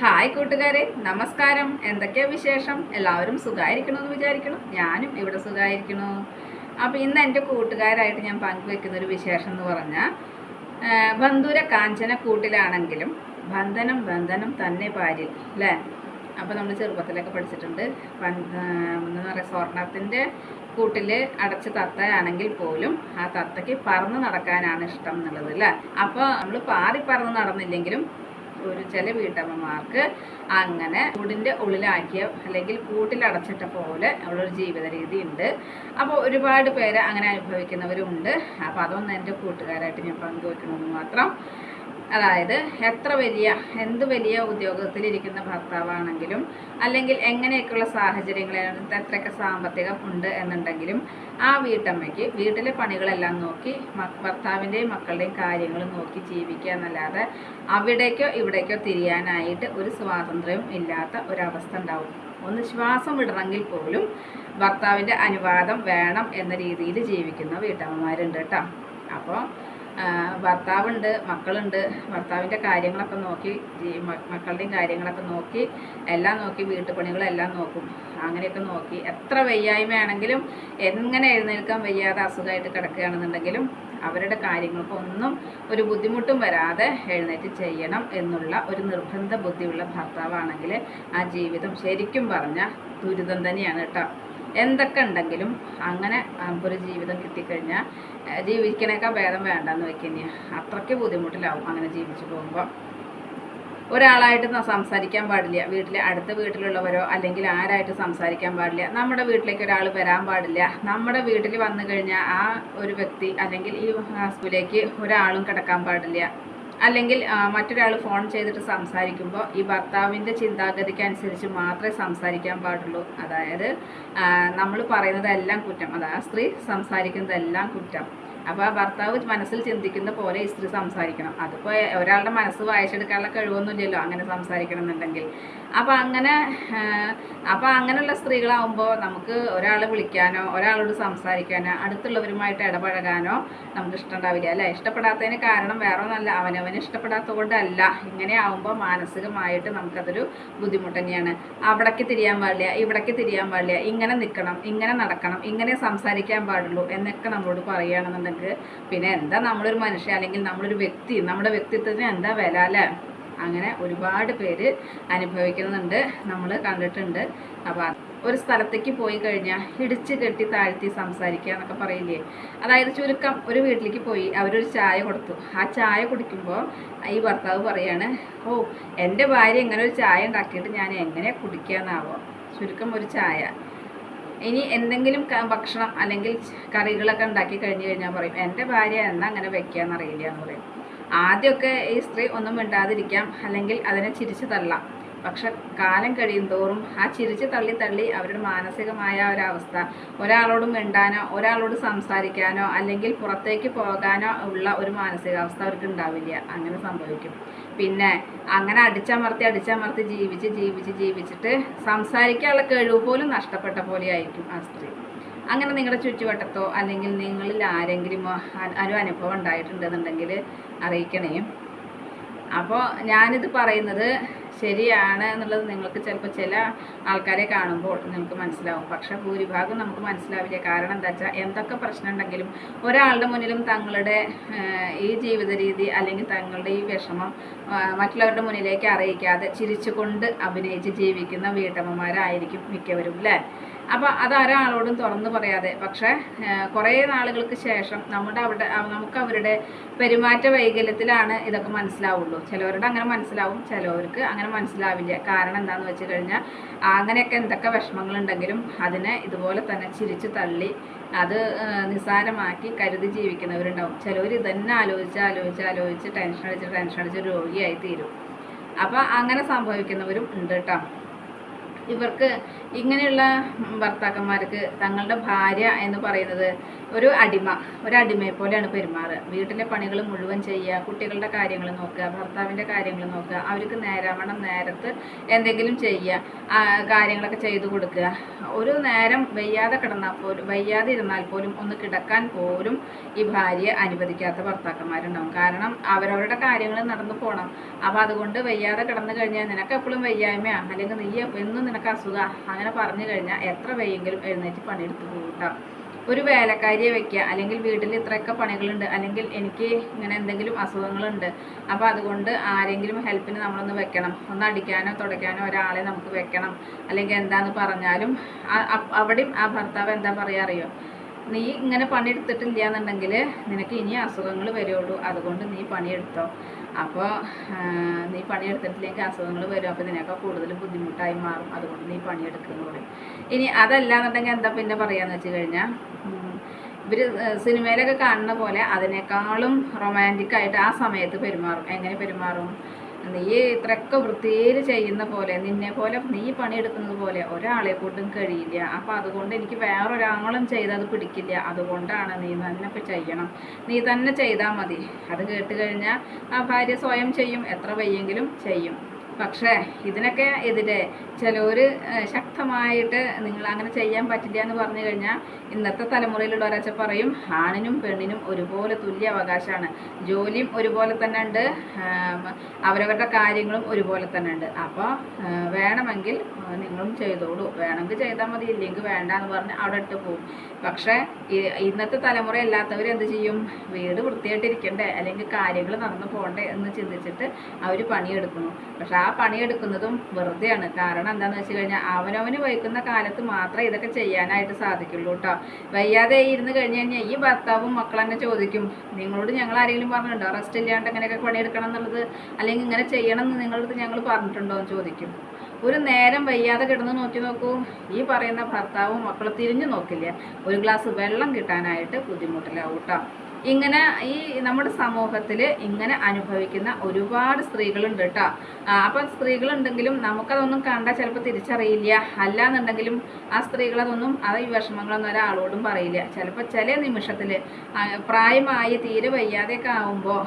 Hi കൂട്ടുകാരെ നമസ്കാരം. എന്തൊക്കെയാ വിശേഷം? എല്ലാവരും സുഖമായിരിക്കണമെന്ന് വിചാരിക്കണം ഞാനും ഇവിടെ സുഖമായിരിക്കണു അപ്പോൾ ഇന്ന് എന്റെ കൂട്ടുകാരായിട്ട് ഞാൻ പങ്കുവെക്കുന്ന ഒരു വിശേഷം എന്ന് പറഞ്ഞാൽ ബന്ധുര കാഞ്ചന കൂട്ടിലാണെങ്കിലും ബന്ധനം ബന്ധനം തന്നെ പാരിൽ അല്ലേ അപ്പോൾ നമ്മൾ ചെറുപ്പത്തിലൊക്കെ പഠിച്ചിട്ടുണ്ട്. എന്താ പറയുക സ്വർണത്തിന്റെ കൂട്ടിൽ അടച്ച തത്തയാണെങ്കിൽ പോലും ആ തത്തയ്ക്ക് പറന്ന് നടക്കാനാണ് ഇഷ്ടം എന്നുള്ളത് അല്ലേ അപ്പോൾ നമ്മൾ പാറി പറന്ന് നടന്നില്ലെങ്കിലും ഒരു ചില വീട്ടമ്മമാർക്ക് അങ്ങനെ കൂടിന്റെ ഉള്ളിലാക്കിയ അല്ലെങ്കിൽ കൂട്ടിലടച്ചിട്ട പോലെ ഉള്ളൊരു ജീവിത രീതി ഉണ്ട്. അപ്പോൾ ഒരുപാട് പേര് അങ്ങനെ അനുഭവിക്കുന്നവരുണ്ട്. അപ്പോൾ അതൊന്നും എന്റെ കൂട്ടുകാരായിട്ട് ഞാൻ പങ്കുവെക്കണമെന്ന് മാത്രം അതായത് എത്ര വലിയ എന്ത് വലിയ ഉദ്യോഗത്തിലിരിക്കുന്ന ഭർത്താവാണെങ്കിലും അല്ലെങ്കിൽ എങ്ങനെയൊക്കെയുള്ള സാഹചര്യങ്ങളാണ് എത്രയൊക്കെ സാമ്പത്തികം ഉണ്ട് എന്നുണ്ടെങ്കിലും ആ വീട്ടമ്മയ്ക്ക് വീട്ടിലെ പണികളെല്ലാം നോക്കി ഭർത്താവിന്റെയും മക്കളുടെയും കാര്യങ്ങൾ നോക്കി ജീവിക്കുക എന്നല്ലാതെ അവിടേക്കോ ഇവിടേക്കോ തിരിയാനായിട്ട് ഒരു സ്വാതന്ത്ര്യവും ഇല്ലാത്ത ഒരവസ്ഥ ഉണ്ടാവും. ഒന്ന് ശ്വാസം വിടണമെങ്കിൽ പോലും ഭർത്താവിന്റെ അനുവാദം വേണം എന്ന രീതിയിൽ ജീവിക്കുന്ന വീട്ടമ്മമാരുണ്ട് കേട്ടോ. അപ്പോൾ ഭർത്താവുണ്ട് മക്കളുണ്ട്. ഭർത്താവിന്റെ കാര്യങ്ങളൊക്കെ നോക്കി മക്കളുടെയും കാര്യങ്ങളൊക്കെ നോക്കി എല്ലാം നോക്കി വീട്ടുപണികളെല്ലാം നോക്കും. അങ്ങനെയൊക്കെ നോക്കി. എത്ര വയ്യായ്മയാണെങ്കിലും എങ്ങനെ എഴുന്നേൽക്കാൻ വയ്യാതെ അസുഖമായിട്ട് കിടക്കുകയാണെന്നുണ്ടെങ്കിലും അവരുടെ കാര്യങ്ങൾക്ക് ഒന്നും ഒരു ബുദ്ധിമുട്ടും വരാതെ എഴുന്നേറ്റ് ചെയ്യണം എന്നുള്ള ഒരു നിർബന്ധ ബുദ്ധിയുള്ള ഭർത്താവാണെങ്കിൽ ആ ജീവിതം ശരിക്കും പറഞ്ഞാൽ ദുരിതം തന്നെയാണ് കേട്ടോ. എന്തൊക്കെ ഉണ്ടെങ്കിലും അങ്ങനെ നമുക്കൊരു ജീവിതം കിട്ടിക്കഴിഞ്ഞാൽ ജീവിക്കണേക്കാൾ ഭേദം വേണ്ടെന്ന് വെക്കുന്ന അത്രയ്ക്ക് ബുദ്ധിമുട്ടിലാവും അങ്ങനെ ജീവിച്ചു പോകുമ്പോൾ ഒരാളായിട്ട് സംസാരിക്കാൻ പാടില്ല. വീട്ടിലെ അടുത്ത വീട്ടിലുള്ളവരോ അല്ലെങ്കിൽ ആരായിട്ട് സംസാരിക്കാൻ പാടില്ല. നമ്മുടെ വീട്ടിലേക്ക് ഒരാൾ വരാൻ പാടില്ല. നമ്മുടെ വീട്ടിൽ വന്നു കഴിഞ്ഞാൽ ആ ഒരു വ്യക്തി അല്ലെങ്കിൽ ഈ ഹോസ്പിറ്റലിലേക്ക് ഒരാളും കിടക്കാൻ പാടില്ല. അല്ലെങ്കിൽ മറ്റൊരാൾ ഫോൺ ചെയ്തിട്ട് സംസാരിക്കുമ്പോൾ ഈ ഭർത്താവിന്റെ ചിന്താഗതിക്ക് അനുസരിച്ച് മാത്രമേ സംസാരിക്കാൻ പാടുള്ളൂ. അതായത് നമ്മൾ പറയുന്നതെല്ലാം കുറ്റം. അതായത് സ്ത്രീ സംസാരിക്കുന്നതെല്ലാം കുറ്റം. അപ്പോൾ ആ ഭർത്താവ് മനസ്സിൽ ചിന്തിക്കുന്ന പോലെ ഇസ്ത്രീ സ്ത്രീ സംസാരിക്കണം. അതിപ്പോൾ ഒരാളുടെ മനസ്സ് വായിച്ചെടുക്കാനുള്ള കഴിവൊന്നുമില്ലല്ലോ അങ്ങനെ സംസാരിക്കണം എന്നുണ്ടെങ്കിൽ അപ്പോൾ അങ്ങനെ അപ്പോൾ അങ്ങനെയുള്ള സ്ത്രീകളാവുമ്പോൾ നമുക്ക് ഒരാളെ വിളിക്കാനോ ഒരാളോട് സംസാരിക്കാനോ അടുത്തുള്ളവരുമായിട്ട് ഇടപഴകാനോ നമുക്ക് ഇഷ്ടമുണ്ടാവില്ല അല്ലേ? ഇഷ്ടപ്പെടാത്തതിന് കാരണം വേറെ ഒന്നല്ല അവനവന് ഇഷ്ടപ്പെടാത്തത് കൊണ്ടല്ല ഇങ്ങനെ ആവുമ്പോൾ മാനസികമായിട്ട് നമുക്കതൊരു ബുദ്ധിമുട്ട് തന്നെയാണ്. അവിടേക്ക് തിരിയാൻ പാടില്ല ഇവിടേക്ക് തിരിയാൻ പാടില്ല. ഇങ്ങനെ നിൽക്കണം ഇങ്ങനെ നടക്കണം ഇങ്ങനെ സംസാരിക്കാൻ പാടുള്ളൂ എന്നൊക്കെ നമ്മളോട് പറയുകയാണെന്നുണ്ടെങ്കിൽ പിന്നെ എന്താ നമ്മളൊരു മനുഷ്യ അല്ലെങ്കിൽ നമ്മളൊരു വ്യക്തി നമ്മുടെ വ്യക്തിത്വത്തിന് എന്താ വില അല്ലേ? അങ്ങനെ ഒരുപാട് പേര് അനുഭവിക്കുന്നുണ്ട്. നമ്മൾ കണ്ടിട്ടുണ്ട്. അപ്പോൾ ഒരു സ്ഥലത്തേക്ക് പോയി കഴിഞ്ഞാൽ ഇടിച്ച് കെട്ടി താഴ്ത്തി സംസാരിക്കുക എന്നൊക്കെ പറയില്ലേ? അതായത് ചുരുക്കം ഒരു വീട്ടിലേക്ക് പോയി അവരൊരു ചായ കൊടുത്തു. ആ ചായ കുടിക്കുമ്പോൾ ഈ ഭർത്താവ് പറയാണ് ഓ എന്റെ ഭാര്യ ഇങ്ങനെ ഒരു ചായ ഉണ്ടാക്കിയിട്ട് ഞാൻ എങ്ങനെ കുടിക്കാന്നാവോ? ചുരുക്കം ഒരു ചായ. ഇനി എന്തെങ്കിലും ഭക്ഷണം അല്ലെങ്കിൽ കറികളൊക്കെ ഉണ്ടാക്കി കഴിഞ്ഞ് കഴിഞ്ഞാൽ പറയും എന്റെ ഭാര്യ എന്നാ അങ്ങനെ വെക്കാന്നറിയില്ല എന്ന് പറയും. ആദ്യമൊക്കെ ഈ സ്ത്രീ ഒന്നും മിണ്ടാതിരിക്കാം അല്ലെങ്കിൽ അതിനെ ചിരിച്ചു തള്ളാം. പക്ഷെ കാലം കഴിയും തോറും ആ ചിരിച്ചു തള്ളി തള്ളി അവരുടെ മാനസികമായ ഒരവസ്ഥ ഒരാളോട് മിണ്ടാനോ ഒരാളോട് സംസാരിക്കാനോ അല്ലെങ്കിൽ പുറത്തേക്ക് പോകാനോ ഉള്ള ഒരു മാനസികാവസ്ഥ അവർക്ക് ഉണ്ടാവില്ല. അങ്ങനെ സംഭവിക്കും. പിന്നെ അങ്ങനെ അടിച്ചമർത്തി അടിച്ചമർത്തി ജീവിച്ച് ജീവിച്ച് ജീവിച്ചിട്ട് സംസാരിക്കാനുള്ള കഴിവ് പോലും നഷ്ടപ്പെട്ട പോലെ ആയിരിക്കും ആ സ്ത്രീ. അങ്ങനെ നിങ്ങളുടെ ചുറ്റുവട്ടത്തോ അല്ലെങ്കിൽ നിങ്ങളിൽ ആരെങ്കിലും ഒരു അനുഭവം ഉണ്ടായിട്ടുണ്ടെന്നുണ്ടെങ്കിൽ അറിയിക്കണേ. അപ്പോൾ ഞാനിത് പറയുന്നത് ശരിയാണ് എന്നുള്ളത് നിങ്ങൾക്ക് ചിലപ്പോൾ ചില ആൾക്കാരെ കാണുമ്പോൾ നിങ്ങൾക്ക് മനസ്സിലാവും. പക്ഷെ ഭൂരിഭാഗം നമുക്ക് മനസ്സിലാവില്ല. കാരണം എന്താ വെച്ചാൽ എന്തൊക്കെ പ്രശ്നം ഉണ്ടെങ്കിലും ഒരാളുടെ മുന്നിലും തങ്ങളുടെ ഈ ജീവിത രീതി അല്ലെങ്കിൽ തങ്ങളുടെ ഈ വിഷമം മറ്റുള്ളവരുടെ മുന്നിലേക്ക് അറിയിക്കാതെ ചിരിച്ചുകൊണ്ട് അഭിനയിച്ച് ജീവിക്കുന്ന വീട്ടമ്മമാരായിരിക്കും മിക്കവരും അല്ലേ അപ്പോൾ അത് ഒരാളോടും തുറന്നു പറയാതെ. പക്ഷേ കുറേ നാളുകൾക്ക് ശേഷം നമ്മുടെ അവിടെ നമുക്ക് അവരുടെ പെരുമാറ്റ വൈകല്യത്തിലാണ് ഇതൊക്കെ മനസ്സിലാവുള്ളൂ. ചിലവരുടെ അങ്ങനെ മനസ്സിലാവും ചിലവർക്ക് അങ്ങനെ മനസ്സിലാവില്ല. കാരണം എന്താണെന്ന് വെച്ച് കഴിഞ്ഞാൽ അങ്ങനെയൊക്കെ എന്തൊക്കെ വിഷമങ്ങളുണ്ടെങ്കിലും അതിനെ ഇതുപോലെ തന്നെ ചിരിച്ചു തള്ളി അത് നിസാരമാക്കി കരുതി ജീവിക്കുന്നവരുണ്ടാവും. ചിലവർ ഇതന്നെ ആലോചിച്ച് ആലോചിച്ച് ആലോചിച്ച് ടെൻഷൻ അടിച്ച് ടെൻഷൻ അടിച്ച് രോഗിയായി തീരും. അപ്പോൾ അങ്ങനെ സംഭവിക്കുന്നവരും ഉണ്ട് കേട്ടോ ഇവർക്ക് ഇങ്ങനെയുള്ള ഭർത്താക്കന്മാർക്ക് തങ്ങളുടെ ഭാര്യ എന്ന് പറയുന്നത് ഒരു അടിമ ഒരു അടിമയെ പോലെയാണ് പെരുമാറുക വീട്ടിലെ പണികൾ മുഴുവൻ ചെയ്യുക കുട്ടികളുടെ കാര്യങ്ങൾ നോക്കുക ഭർത്താവിന്റെ കാര്യങ്ങൾ നോക്കുക അവർക്ക് നേരാവണ്ണം നേരത്ത് എന്തെങ്കിലും ചെയ്യുക കാര്യങ്ങളൊക്കെ ചെയ്തു കൊടുക്കുക. ഒരു നേരം വയ്യാതെ കിടന്നാൽ പോലും വയ്യാതെ ഇരുന്നാൽ പോലും ഒന്ന് കിടക്കാൻ പോലും ഈ ഭാര്യയെ അനുവദിക്കാത്ത ഭർത്താക്കന്മാരുണ്ടാവും. കാരണം അവരവരുടെ കാര്യങ്ങൾ നടന്നു പോകണം അപ്പോൾ അതുകൊണ്ട് വയ്യാതെ കിടന്നു കഴിഞ്ഞാൽ നിനക്ക് എപ്പോഴും വയ്യായ്മയാണ് അല്ലെങ്കിൽ നീ എന്നും നിനക്ക് അസുഖ? അങ്ങനെ പറഞ്ഞു കഴിഞ്ഞാൽ എത്ര വേയെങ്കിലും എഴുന്നേറ്റ് പണിയെടുത്ത് പോകട്ടാം ഒരു വേലക്കാരിയെ വെക്കുക അല്ലെങ്കിൽ വീട്ടിൽ ഇത്രയൊക്കെ പണികളുണ്ട് അല്ലെങ്കിൽ എനിക്ക് ഇങ്ങനെ എന്തെങ്കിലും അസുഖങ്ങളുണ്ട് അപ്പോൾ അതുകൊണ്ട് ആരെങ്കിലും ഹെൽപ്പിന് നമ്മളൊന്ന് വെക്കണം. ഒന്ന് അടിക്കാനോ തുടയ്ക്കാനോ ഒരാളെ നമുക്ക് വെക്കണം. അല്ലെങ്കിൽ എന്താന്ന് പറഞ്ഞാലും അവിടെയും ആ ഭർത്താവ് എന്താ പറയുക അറിയോ? നീ ഇങ്ങനെ പണിയെടുത്തിട്ടില്ല എന്നുണ്ടെങ്കിൽ നിനക്ക് ഇനി അസുഖങ്ങൾ വരുള്ളൂ. അതുകൊണ്ട് നീ പണിയെടുത്തോ. അപ്പോൾ നീ പണിയെടുത്തിട്ടില്ലെങ്കിൽ അസുഖങ്ങൾ വരും. അപ്പോൾ നിനക്ക് കൂടുതൽ ബുദ്ധിമുട്ടായി മാറും. അതുകൊണ്ട് നീ പണിയെടുക്കുന്നു പറയും. ഇനി അതല്ല എന്നുണ്ടെങ്കിൽ എന്താ പിന്നെ പറയാന്ന് വെച്ച് കഴിഞ്ഞാൽ ഇവർ സിനിമയിലൊക്കെ കാണുന്ന പോലെ അതിനേക്കാളും റൊമാന്റിക് ആയിട്ട് ആ സമയത്ത് പെരുമാറും. എങ്ങനെ പെരുമാറും? നീ ഇത്രയൊക്കെ വൃത്തിയിൽ ചെയ്യുന്ന പോലെ നിന്നെ പോലെ നീ പണിയെടുക്കുന്നത് പോലെ ഒരാളെ കൊണ്ടും കഴിയില്ല. അപ്പോൾ അതുകൊണ്ട് എനിക്ക് വേറൊരാളും ചെയ്തത് പിടിക്കില്ല. അതുകൊണ്ടാണ് നീ തന്നെ ഇപ്പൊ ചെയ്യണം. നീ തന്നെ ചെയ്താൽ മതി. അത് കേട്ട് കഴിഞ്ഞാൽ ആ ഭാര്യ സ്വയം ചെയ്യും. എത്ര വയ്യെങ്കിലും ചെയ്യും. പക്ഷേ ഇതിനൊക്കെ എതിരെ ചിലർ ശക്തമായിട്ട് നിങ്ങൾ അങ്ങനെ ചെയ്യാൻ പറ്റില്ല എന്ന് പറഞ്ഞു കഴിഞ്ഞാൽ ഇന്നത്തെ തലമുറയിലുള്ള ഒരാച്ച പറയും ആണിനും പെണ്ണിനും ഒരുപോലെ തുല്യ അവകാശമാണ്. ജോലിയും ഒരുപോലെ തന്നെ ഉണ്ട് അവരവരുടെ കാര്യങ്ങളും ഒരുപോലെ തന്നെ ഉണ്ട്. അപ്പോൾ വേണമെങ്കിൽ നിങ്ങളും ചെയ്തോളൂ. വേണമെങ്കിൽ ചെയ്താൽ മതി ഇല്ലെങ്കിൽ വേണ്ട എന്ന് പറഞ്ഞ് അവിടെ ഇട്ട് പോകും പക്ഷേ ഇന്നത്തെ തലമുറ അല്ലാത്തവർ എന്ത് ചെയ്യും? വീട് വൃത്തിയായിട്ടിരിക്കണ്ടേ? അല്ലെങ്കിൽ കാര്യങ്ങൾ നടന്നു പോകണ്ടേ? എന്ന് ചിന്തിച്ചിട്ട് അവർ പണിയെടുക്കുന്നു. പക്ഷെ ആ പണിയെടുക്കുന്നതും വെറുതെയാണ്. കാരണം എന്താണെന്ന് വെച്ച് കഴിഞ്ഞാൽ അവനവന് വയ്ക്കുന്ന കാലത്ത് മാത്രമേ ഇതൊക്കെ ചെയ്യാനായിട്ട് സാധിക്കുള്ളൂ കേട്ടോ വയ്യാതെ ഇരുന്ന് കഴിഞ്ഞ് കഴിഞ്ഞാൽ ഈ ഭർത്താവും മക്കൾ തന്നെ ചോദിക്കും നിങ്ങളോട് ഞങ്ങൾ ആരെങ്കിലും പറഞ്ഞിട്ടുണ്ടോ? റെസ്റ്റ് ഇല്ലാണ്ട് എങ്ങനെയൊക്കെ പണിയെടുക്കണം എന്നുള്ളത്? അല്ലെങ്കിൽ ഇങ്ങനെ ചെയ്യണം എന്ന് നിങ്ങളടുത്ത് ഞങ്ങൾ പറഞ്ഞിട്ടുണ്ടോ? എന്ന് ചോദിക്കും. ഒരു നേരം വയ്യാതെ കിടന്ന് നോക്കി നോക്കൂ. ഈ പറയുന്ന ഭർത്താവും മക്കൾ തിരിഞ്ഞു നോക്കില്ല? ഒരു ഗ്ലാസ് വെള്ളം കിട്ടാനായിട്ട് ബുദ്ധിമുട്ടില്ല കേട്ടോ ഇങ്ങനെ ഈ നമ്മുടെ സമൂഹത്തിൽ ഇങ്ങനെ അനുഭവിക്കുന്ന ഒരുപാട് സ്ത്രീകളുണ്ട് കേട്ടോ. അപ്പം സ്ത്രീകളുണ്ടെങ്കിലും നമുക്കതൊന്നും കണ്ടാൽ ചിലപ്പോൾ തിരിച്ചറിയില്ല. അല്ലാന്നുണ്ടെങ്കിലും ആ സ്ത്രീകളതൊന്നും അത് ഈ വിഷമങ്ങളൊന്നും ഒരാളോടും പറയില്ല. ചിലപ്പോൾ ചില നിമിഷത്തിൽ പ്രായമായി തീരെ വയ്യാതെയൊക്കെ ആവുമ്പോൾ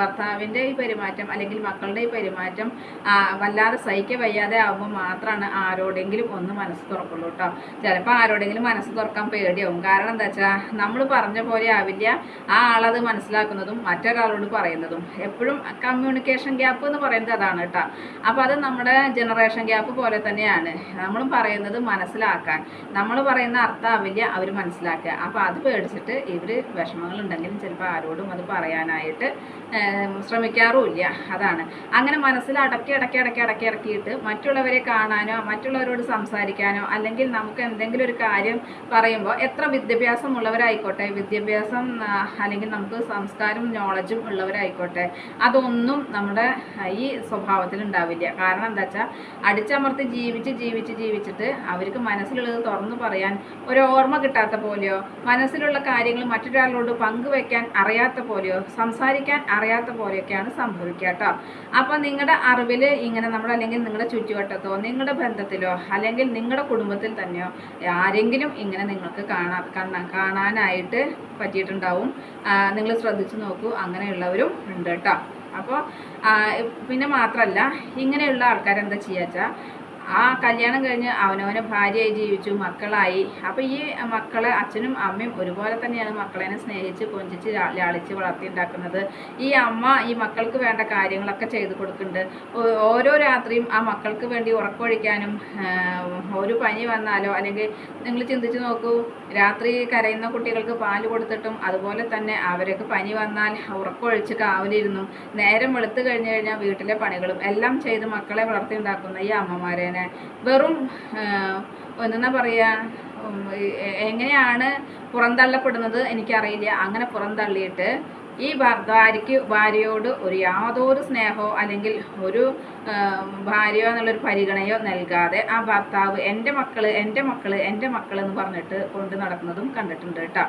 ഭർത്താവിന്റെ ഈ പെരുമാറ്റം അല്ലെങ്കിൽ മക്കളുടെ ഈ പെരുമാറ്റം വല്ലാതെ സഹിക്ക വയ്യാതെ ആവുമ്പോൾ മാത്രമാണ് ആരോടെങ്കിലും ഒന്ന് മനസ്സ് തുറക്കുള്ളൂ കേട്ടോ. ചിലപ്പോൾ ആരോടെങ്കിലും മനസ്സ് തുറക്കാൻ പേടിയാവും. കാരണം എന്താ വെച്ചാൽ നമ്മൾ പറഞ്ഞ പോലെ ആവില്ല. ആ ആളത് മനസ്സിലാക്കുന്നതും മറ്റൊരാളോട് പറയുന്നതും എപ്പോഴും കമ്മ്യൂണിക്കേഷൻ ഗ്യാപ്പ് എന്ന് പറയുന്നത് അതാണ് കേട്ടോ. അപ്പോൾ അത് നമ്മുടെ ജനറേഷൻ ഗ്യാപ്പ് പോലെ തന്നെയാണ്. നമ്മൾ പറയുന്നത് മനസ്സിലാക്കാൻ. നമ്മൾ പറയുന്ന അർത്ഥമാവില്ല അവർ മനസ്സിലാക്കുക. അപ്പോൾ അത് പേടിച്ചിട്ട് ഇവർ വിഷമങ്ങളുണ്ടെങ്കിലും ചിലപ്പോൾ ആരോടും അത് പറയാനായിട്ട് ശ്രമിക്കാറുമില്ല. അതാണ്. അങ്ങനെ മനസ്സിൽ അടക്കി അടക്കി അടക്കി അടക്കി ഇറക്കിയിട്ട് മറ്റുള്ളവരെ കാണാനോ മറ്റുള്ളവരോട് സംസാരിക്കാനോ അല്ലെങ്കിൽ നമുക്ക് എന്തെങ്കിലും ഒരു കാര്യം പറയുമ്പോൾ എത്ര വിദ്യാഭ്യാസമുള്ളവരായിക്കോട്ടെ വിദ്യാഭ്യാസം അല്ലെങ്കിൽ നമുക്ക് സംസ്കാരവും നോളജും ഉള്ളവരായിക്കോട്ടെ. അതൊന്നും നമ്മുടെ ഈ സ്വഭാവത്തിൽ ഉണ്ടാവില്ല. കാരണം എന്താ വെച്ചാൽ അടിച്ചമർത്തി ജീവിച്ച് ജീവിച്ച് ജീവിച്ചിട്ട് അവർക്ക് മനസ്സിലുള്ളത് തുറന്നു പറയാൻ ഒരു ഓർമ്മ കിട്ടാത്ത പോലെയോ മനസ്സിലുള്ള കാര്യങ്ങൾ മറ്റൊരാളോട് പങ്കുവെക്കാൻ അറിയാത്ത പോലെയോ സംസാരിക്കാൻ അറിയാത്ത പോലെയൊക്കെയാണ് സംഭവിക്കുക കേട്ടോ. അപ്പോൾ നിങ്ങളുടെ അറിവിൽ ഇങ്ങനെ നമ്മുടെ അല്ലെങ്കിൽ നിങ്ങളുടെ ചുറ്റുവട്ടത്തോ നിങ്ങളുടെ ബന്ധത്തിലോ അല്ലെങ്കിൽ നിങ്ങളുടെ കുടുംബത്തിൽ തന്നെയോ ആരെങ്കിലും ഇങ്ങനെ നിങ്ങൾക്ക് കാണാൻ കാണാ- കാണാനായിട്ട് പറ്റിയിട്ടുണ്ടാവും. നിങ്ങൾ ശ്രദ്ധിച്ചു നോക്കൂ അങ്ങനെയുള്ളവരും ഉണ്ട് കേട്ടോ. അപ്പോൾ പിന്നെ മാത്രമല്ല ഇങ്ങനെയുള്ള ആൾക്കാരെന്താ ചെയ്യുക ആ കല്യാണം കഴിഞ്ഞ് അവനവനെ ഭാര്യയായി ജീവിച്ചു മക്കളായി. അപ്പോൾ ഈ മക്കളെ അച്ഛനും അമ്മയും ഒരുപോലെ തന്നെയാണ് മക്കളെനെ സ്നേഹിച്ച് കൊഞ്ചിച്ച് ലാളിച്ച് വളർത്തിയുണ്ടാക്കുന്നത് ഈ അമ്മ ഈ മക്കൾക്ക് വേണ്ട കാര്യങ്ങളൊക്കെ ചെയ്ത് കൊടുക്കുന്നുണ്ട്. ഓരോ രാത്രിയും ആ മക്കൾക്ക് വേണ്ടി ഉറക്കമൊഴിക്കാനും ഒരു പനി വന്നാലോ അല്ലെങ്കിൽ നിങ്ങൾ ചിന്തിച്ച് നോക്കൂ രാത്രി കരയുന്ന കുട്ടികൾക്ക് പാൽ കൊടുത്തിട്ടും അതുപോലെ തന്നെ അവരൊക്കെ പനി വന്നാൽ ഉറക്കമൊഴിച്ച് കാവലിരുന്നും നേരം വെളുത്ത് കഴിഞ്ഞു കഴിഞ്ഞാൽ വീട്ടിലെ പണികളും എല്ലാം ചെയ്ത് മക്കളെ വളർത്തിയുണ്ടാക്കുന്ന ഈ അമ്മമാരേനെ. വെറും ഒന്നെന്നാ പറയുക എങ്ങനെയാണ് പുറന്തള്ളപ്പെടുന്നത് എനിക്കറിയില്ല. അങ്ങനെ പുറന്തള്ളിയിട്ട് ഈ ഭാര്യയ്ക്ക് ഭാര്യയോട് ഒരു യാതൊരു സ്നേഹമോ അല്ലെങ്കിൽ ഒരു ഭാര്യയോ എന്നുള്ളൊരു പരിഗണയോ നൽകാതെ ആ ഭർത്താവ് എന്റെ മക്കൾ എന്റെ മക്കൾ എന്റെ മക്കൾ എന്ന് പറഞ്ഞിട്ട് കൊണ്ട് നടക്കുന്നതും കണ്ടിട്ടുണ്ട് കേട്ടോ.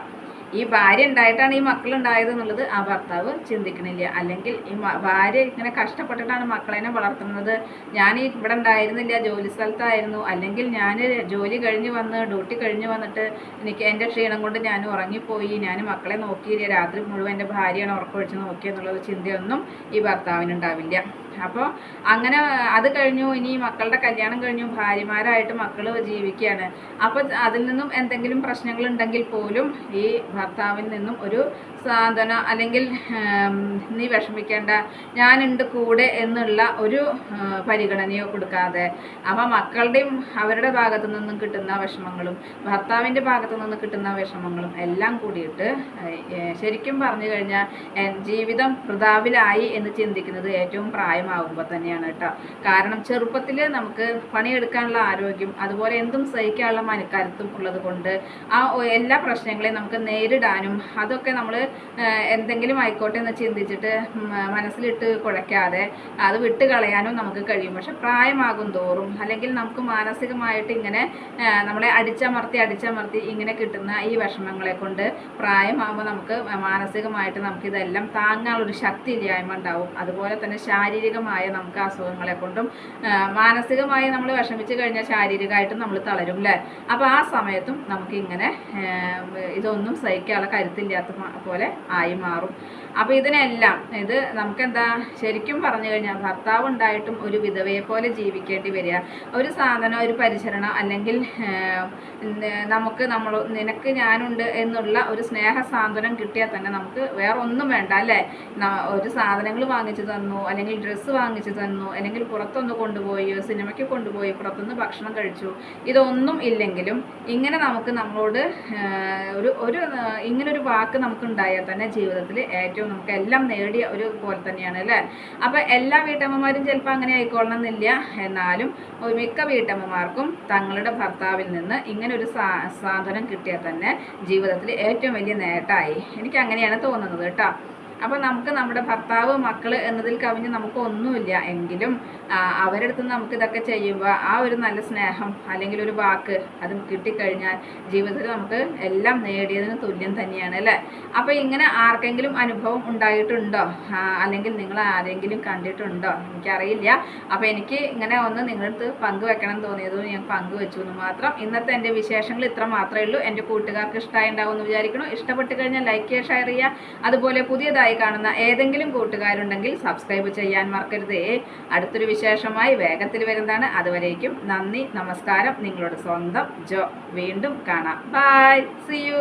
ഈ ഭാര്യ ഉണ്ടായിട്ടാണ് ഈ മക്കൾ ഉണ്ടായത് എന്നുള്ളത് ആ ഭർത്താവ് ചിന്തിക്കണില്ല. അല്ലെങ്കിൽ ഈ ഭാര്യ ഇങ്ങനെ കഷ്ടപ്പെട്ടിട്ടാണ് മക്കളെന്നെ വളർത്തുന്നത്. ഞാൻ ഇവിടെ ഉണ്ടായിരുന്നില്ല ജോലി സ്ഥലത്തായിരുന്നു. അല്ലെങ്കിൽ ഞാൻ ജോലി കഴിഞ്ഞ് വന്ന് ഡ്യൂട്ടി കഴിഞ്ഞ് വന്നിട്ട് എനിക്ക് എന്റെ ക്ഷീണം കൊണ്ട് ഞാൻ ഉറങ്ങിപ്പോയി. ഞാൻ മക്കളെ നോക്കിയില്ല. രാത്രി മുഴുവൻ എന്റെ ഭാര്യയാണ് ഉറക്കമൊഴിച്ച് നോക്കിയെന്നുള്ളത് ചിന്തയൊന്നും ഈ ഭർത്താവിനുണ്ടാവില്ല. അപ്പോൾ അങ്ങനെ അത് കഴിഞ്ഞു. ഇനി മക്കളുടെ കല്യാണം കഴിഞ്ഞു. ഭാര്യമാരായിട്ട് മക്കൾ ജീവിക്കുകയാണ്. അപ്പോൾ അതിൽ നിന്നും എന്തെങ്കിലും പ്രശ്നങ്ങൾ ഉണ്ടെങ്കിൽ പോലും ഈ ഭർത്താവിൽ നിന്നും ഒരു സാന്ത്വന അല്ലെങ്കിൽ നീ വിഷമിക്കേണ്ട ഞാനുണ്ട് കൂടെ എന്നുള്ള ഒരു പരിഗണനയോ കൊടുക്കാതെ അപ്പോൾ മക്കളുടെയും അവരുടെ ഭാഗത്തു നിന്നും കിട്ടുന്ന വിഷമങ്ങളും ഭർത്താവിന്റെ ഭാഗത്തു നിന്ന് കിട്ടുന്ന വിഷമങ്ങളും എല്ലാം കൂടിയിട്ട് ശരിക്കും പറഞ്ഞു കഴിഞ്ഞാൽ ജീവിതം പ്രതാവിലായി എന്ന് ചിന്തിക്കുന്നത് ഏറ്റവും പ്രായമാകുമ്പോൾ തന്നെയാണ് കേട്ടോ. കാരണം ചെറുപ്പത്തിൽ നമുക്ക് പണിയെടുക്കാനുള്ള ആരോഗ്യം അതുപോലെ എന്തും സഹിക്കാനുള്ള മനക്കരുത്തും ഉള്ളത് കൊണ്ട് ആ എല്ലാ പ്രശ്നങ്ങളെയും നമുക്ക് നേരിടാനും അതൊക്കെ നമ്മൾ എന്തെങ്കിലും ആയിക്കോട്ടെ എന്ന് ചിന്തിച്ചിട്ട് മനസ്സിലിട്ട് കുഴയ്ക്കാതെ അത് വിട്ട് കളയാനും നമുക്ക് കഴിയും. പക്ഷെ പ്രായമാകും തോറും അല്ലെങ്കിൽ നമുക്ക് മാനസികമായിട്ട് ഇങ്ങനെ നമ്മളെ അടിച്ചമർത്തി അടിച്ചമർത്തി ഇങ്ങനെ കിട്ടുന്ന ഈ വിഷമങ്ങളെ കൊണ്ട് പ്രായമാകുമ്പോൾ നമുക്ക് മാനസികമായിട്ട് നമുക്ക് ഇതെല്ലാം താങ്ങാനുള്ളൊരു ശക്തി ഇല്ലായ്മ ഉണ്ടാവും. അതുപോലെ തന്നെ ശാരീരികമായ നമുക്ക് അസുഖങ്ങളെ കൊണ്ടും മാനസികമായി നമ്മൾ വിഷമിച്ച് കഴിഞ്ഞാൽ ശാരീരികമായിട്ടും നമ്മൾ തളരും അല്ലേ അപ്പോൾ ആ സമയത്തും നമുക്കിങ്ങനെ ഇതൊന്നും സഹിക്കാനുള്ള കരുത്തില്ലാത്ത മ- പോലെ ആയി മാറും. അപ്പോൾ ഇതിനെല്ലാം ഇത് നമുക്കെന്താ? ശരിക്കും പറഞ്ഞു കഴിഞ്ഞാൽ ഭർത്താവ് ഉണ്ടായിട്ടും ഒരു വിധവയെ പോലെ ജീവിക്കേണ്ടി വരിക. ഒരു സാധനം ഒരു പരിചരണം അല്ലെങ്കിൽ നമുക്ക് നമ്മൾ നിനക്ക് ഞാനുണ്ട് എന്നുള്ള ഒരു സ്നേഹ സാന്ത്വനം കിട്ടിയാൽ തന്നെ നമുക്ക് വേറെ ഒന്നും വേണ്ട അല്ലേ? ഒരു സാധനങ്ങൾ വാങ്ങിച്ചു തന്നു അല്ലെങ്കിൽ ഡ്രസ്സ് വാങ്ങിച്ചു തന്നു അല്ലെങ്കിൽ പുറത്തൊന്ന് കൊണ്ടുപോയി സിനിമയ്ക്ക് കൊണ്ടുപോയി പുറത്തുനിന്ന് ഭക്ഷണം കഴിച്ചു. ഇതൊന്നും ഇല്ലെങ്കിലും ഇങ്ങനെ നമുക്ക് നമ്മളോട് ഒരു ഒരു ഇങ്ങനൊരു വാക്ക് നമുക്ക് ഉണ്ടായാൽ തന്നെ ജീവിതത്തിൽ ഏറ്റവും നമുക്ക് എല്ലാം നേടിയ ഒരു പോലെ തന്നെയാണ് അല്ലേ? അപ്പോൾ എല്ലാ വീട്ടമ്മമാരും ചിലപ്പോൾ അങ്ങനെ ആയിക്കോളണം എന്നില്ല എന്നാലും മിക്ക വീട്ടമ്മമാർക്കും തങ്ങളുടെ ഭർത്താവിൽ നിന്ന് ഇങ്ങനെ ഒരു സാധനം കിട്ടിയാൽ തന്നെ ജീവിതത്തിൽ ഏറ്റവും വലിയ നേട്ടമായി എനിക്ക് അങ്ങനെയാണ് തോന്നുന്നത് കേട്ടോ. അപ്പോൾ നമുക്ക് നമ്മുടെ ഭർത്താവ് മക്കൾ എന്നതിൽ കവിഞ്ഞ് നമുക്ക് ഒന്നുമില്ല. എങ്കിലും അവരുടെ അടുത്ത് നമുക്ക് ഇതൊക്കെ ചെയ്യുമ്പോൾ ആ ഒരു നല്ല സ്നേഹം അല്ലെങ്കിൽ ഒരു വാക്ക് അത് കിട്ടിക്കഴിഞ്ഞാൽ ജീവിതത്തിൽ നമുക്ക് എല്ലാം നേടിയതിന് തുല്യം തന്നെയാണ് അല്ലേ? അപ്പോൾ ഇങ്ങനെ ആർക്കെങ്കിലും അനുഭവം ഉണ്ടായിട്ടുണ്ടോ? അല്ലെങ്കിൽ നിങ്ങൾ ആരെങ്കിലും കണ്ടിട്ടുണ്ടോ? എനിക്കറിയില്ല. അപ്പോൾ എനിക്ക് ഇങ്ങനെ ഒന്ന് നിങ്ങളുടെ അടുത്ത് പങ്കുവെക്കണം തോന്നിയത് ഞാൻ പങ്കുവെച്ചു എന്ന് മാത്രം. ഇന്നത്തെ എന്റെ വിശേഷങ്ങൾ ഇത്ര മാത്രമേ ഉള്ളൂ. എന്റെ കൂട്ടുകാർക്ക് ഇഷ്ടമായി ഉണ്ടാവും എന്ന് വിചാരിക്കുന്നു. ഇഷ്ടപ്പെട്ട് കഴിഞ്ഞാൽ ലൈക്ക് ചെയ്യുക ഷെയർ ചെയ്യുക. അതുപോലെ പുതിയതായി കാണുന്ന ഏതെങ്കിലും കൂട്ടുകാരുണ്ടെങ്കിൽ സബ്സ്ക്രൈബ് ചെയ്യാൻ മറക്കരുതേ. അടുത്തൊരു വിശേഷമായി വേഗത്തിൽ വരുന്നതാണ്. അതുവരേക്കും നന്ദി നമസ്കാരം. നിങ്ങളുടെ സ്വന്തം ജോ. വീണ്ടും കാണാം. By C U